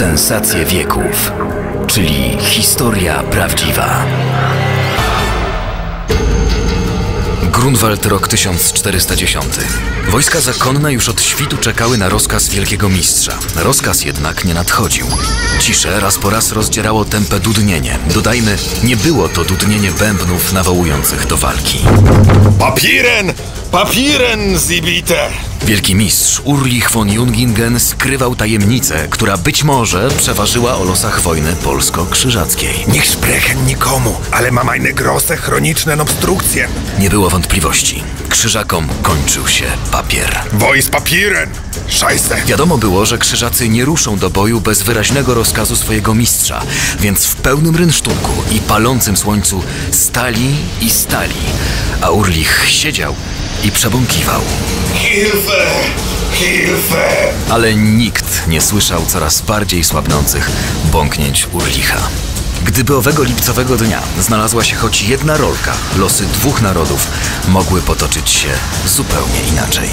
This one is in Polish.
Sensacje wieków, czyli historia prawdziwa. Grunwald, rok 1410. Wojska zakonne już od świtu czekały na rozkaz wielkiego mistrza. Rozkaz jednak nie nadchodził. Ciszę raz po raz rozdzierało tępe dudnienie. Dodajmy, nie było to dudnienie bębnów nawołujących do walki. Papieren! Papieren, Zibite! Wielki mistrz Urlich von Jungingen skrywał tajemnicę, która być może przeważyła o losach wojny polsko-krzyżackiej. Nicht sprechen nikomu, ale mam eine große chroniczne obstrukcje. Nie było wątpliwości. Krzyżakom kończył się papier. Wo ist Papieren? Scheiße. Wiadomo było, że krzyżacy nie ruszą do boju bez wyraźnego rozkazu swojego mistrza, więc w pełnym rynsztunku i palącym słońcu stali i stali, a Urlich siedział i przebąkiwał. Hilfe! Hilfe! Ale nikt nie słyszał coraz bardziej słabnących bąknięć Urlicha. Gdyby owego lipcowego dnia znalazła się choć jedna rolka, losy dwóch narodów mogły potoczyć się zupełnie inaczej.